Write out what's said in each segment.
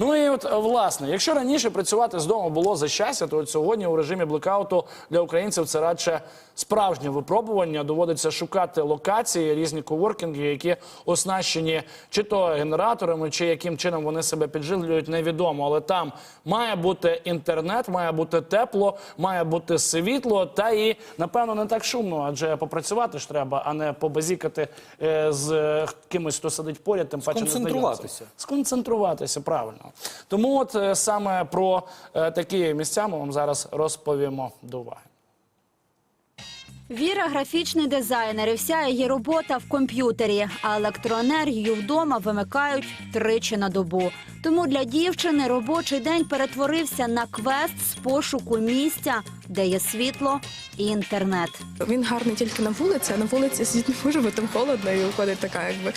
Ну і от е, власне, якщо раніше працювати з дому було за щастя, то от сьогодні у режимі блекауту для українців це радше справжнє випробування. Доводиться шукати локації, різні коворкінги, які оснащені чи то генераторами, чи яким чином вони себе підживлюють, невідомо. Але там має бути інтернет, має бути тепло, має бути світло, та і напевно не так шумно, адже попрацювати ж треба, а не побазікати е, з е, кимось, хто сидить поряд, тим паче не Сконцентруватися. Сконцентруватися, правильно. Тому от е, саме про е, такі місця ми вам зараз розповімо до уваги. Віра графічний дизайнер і вся її робота в комп'ютері, а електроенергію вдома вимикають тричі на добу. Тому для дівчини робочий день перетворився на квест з пошуку місця, де є світло і інтернет. Він гарний тільки на вулиці, а на вулиці сидіти не може, бо там холодно і виходить така, якби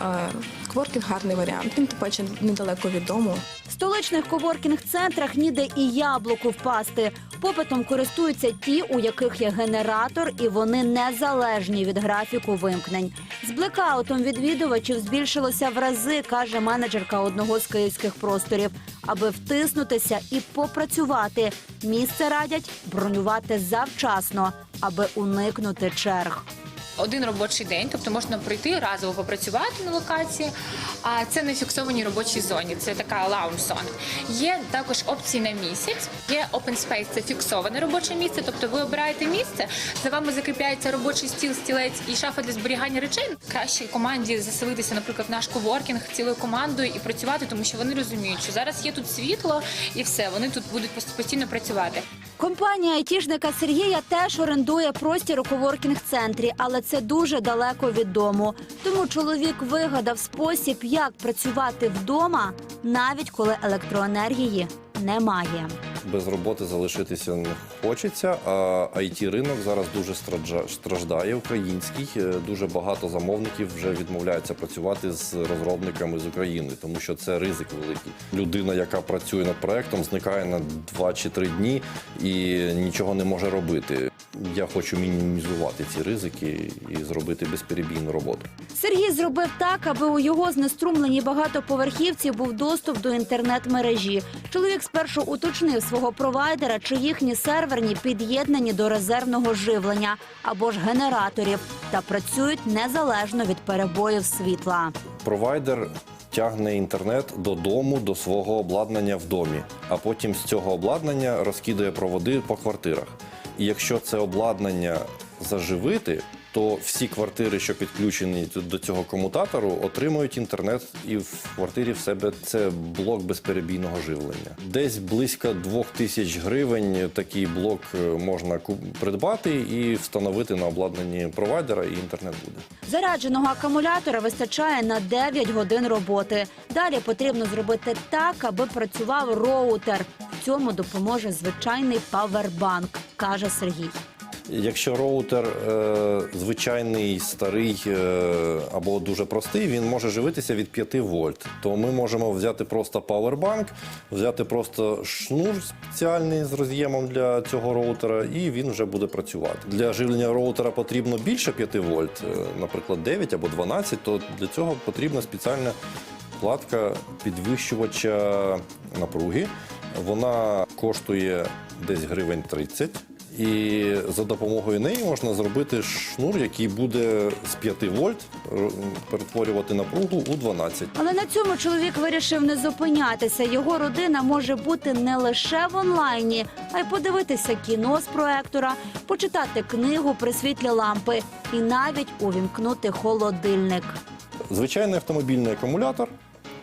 е, кворкінг гарний варіант. Він тим паче недалеко від дому. В столичних коворкінг-центрах ніде і яблуку впасти. Попитом користуються ті, у яких є генератор, і вони незалежні від графіку вимкнень. З блекаутом відвідувачів збільшилося в рази, каже менеджерка одного з київських просторів. Аби втиснутися і попрацювати, місце радять бронювати завчасно, аби уникнути черг. Один робочий день, тобто можна прийти разово попрацювати на локації. А це не фіксованій робочій зоні, це така лаунж зона. Є також опції на місяць. Є open space, це фіксоване робоче місце. Тобто ви обираєте місце, за вами закріпляється робочий стіл, стілець і шафа для зберігання речей. Краще команді заселитися, наприклад, в наш коворкінг цілою командою і працювати, тому що вони розуміють, що зараз є тут світло і все. Вони тут будуть постійно працювати. Компанія айтішника Сергія теж орендує простір у коворкінг-центрі, але це дуже далеко від дому. Тому чоловік вигадав спосіб, як працювати вдома, навіть коли електроенергії немає. Без роботи залишитися не хочеться. А it ринок зараз дуже страждає. Український Е, дуже багато замовників вже відмовляються працювати з розробниками з України, тому що це ризик великий. Людина, яка працює над проектом, зникає на 2 чи 3 дні і нічого не може робити. Я хочу мінімізувати ці ризики і зробити безперебійну роботу. Сергій зробив так, аби у його знеструмленій багатоповерхівці був доступ до інтернет-мережі. Чоловік спершу уточнив свого провайдера, чи їхні серверні під'єднані до резервного живлення або ж генераторів та працюють незалежно від перебоїв світла. Провайдер тягне інтернет додому до свого обладнання в домі, а потім з цього обладнання розкидає проводи по квартирах. І якщо це обладнання заживити, то всі квартири, що підключені до цього комутатору, отримують інтернет і в квартирі в себе це блок безперебійного живлення. Десь близько 2000 гривень такий блок е, можна придбати і встановити на обладнанні провайдера, і інтернет буде. Зарядженого акумулятора вистачає на 9 годин роботи. Далі потрібно зробити так, аби працював роутер. В цьому допоможе звичайний павербанк, каже Сергій. Якщо роутер е, звичайний, старий е, або дуже простий, він може живитися від 5 вольт. То ми можемо взяти просто павербанк, взяти просто шнур спеціальний з роз'ємом для цього роутера, і він вже буде працювати. Для живлення роутера потрібно більше 5 вольт, е, наприклад, 9 або 12, то для цього потрібна спеціальна платка підвищувача напруги. Вона коштує десь гривень 30. І за допомогою неї можна зробити шнур, який буде з 5 вольт перетворювати напругу у 12. Але на цьому чоловік вирішив не зупинятися. Його родина може бути не лише в онлайні, а й подивитися кіно з проектора, почитати книгу при світлі лампи і навіть увімкнути холодильник. Звичайний автомобільний акумулятор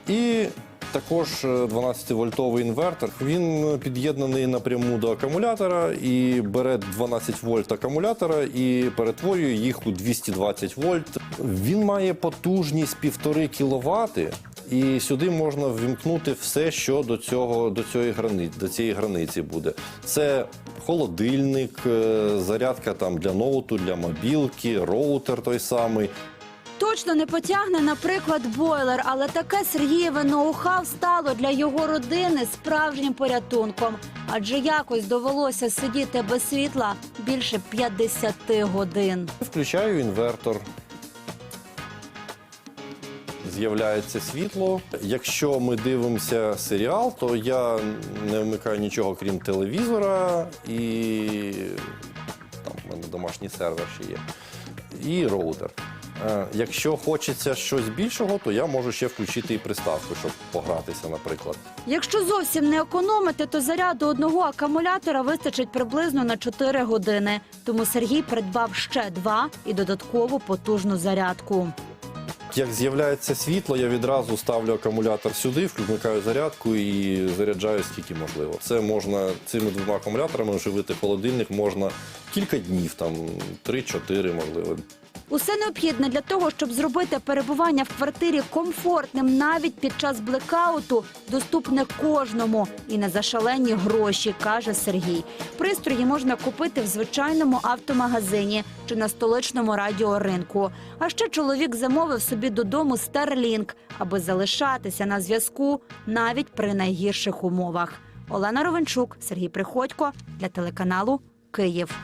і також 12-вольтовий інвертор. Він під'єднаний напряму до акумулятора і бере 12 вольт акумулятора і перетворює їх у 220 вольт. Він має потужність 1,5 кВт. І сюди можна ввімкнути все, що до цього до цієї границі, до цієї границі буде. Це холодильник, е, зарядка там для ноуту, для мобілки, роутер той самий. Точно не потягне, наприклад, бойлер, але таке Сергієве ноу-хау стало для його родини справжнім порятунком. Адже якось довелося сидіти без світла більше 50 годин. Включаю інвертор. з'являється світло. Якщо ми дивимося серіал, то я не вмикаю нічого крім телевізора і там в мене домашній сервер ще є. І роутер. Е, Якщо хочеться щось більшого, то я можу ще включити і приставку, щоб погратися, наприклад. Якщо зовсім не економити, то заряду одного акумулятора вистачить приблизно на 4 години. Тому Сергій придбав ще два і додаткову потужну зарядку. Як з'являється світло, я відразу ставлю акумулятор сюди, вмикаю зарядку і заряджаю скільки можливо. Це можна цими двома акумуляторами живити холодильник можна кілька днів, там 3-4, можливо. Усе необхідне для того, щоб зробити перебування в квартирі комфортним навіть під час блекауту, доступне кожному і не за шалені гроші, каже Сергій. Пристрої можна купити в звичайному автомагазині чи на столичному радіоринку. А ще чоловік замовив собі додому Starlink, аби залишатися на зв'язку навіть при найгірших умовах. Олена Ровенчук, Сергій Приходько для телеканалу Київ.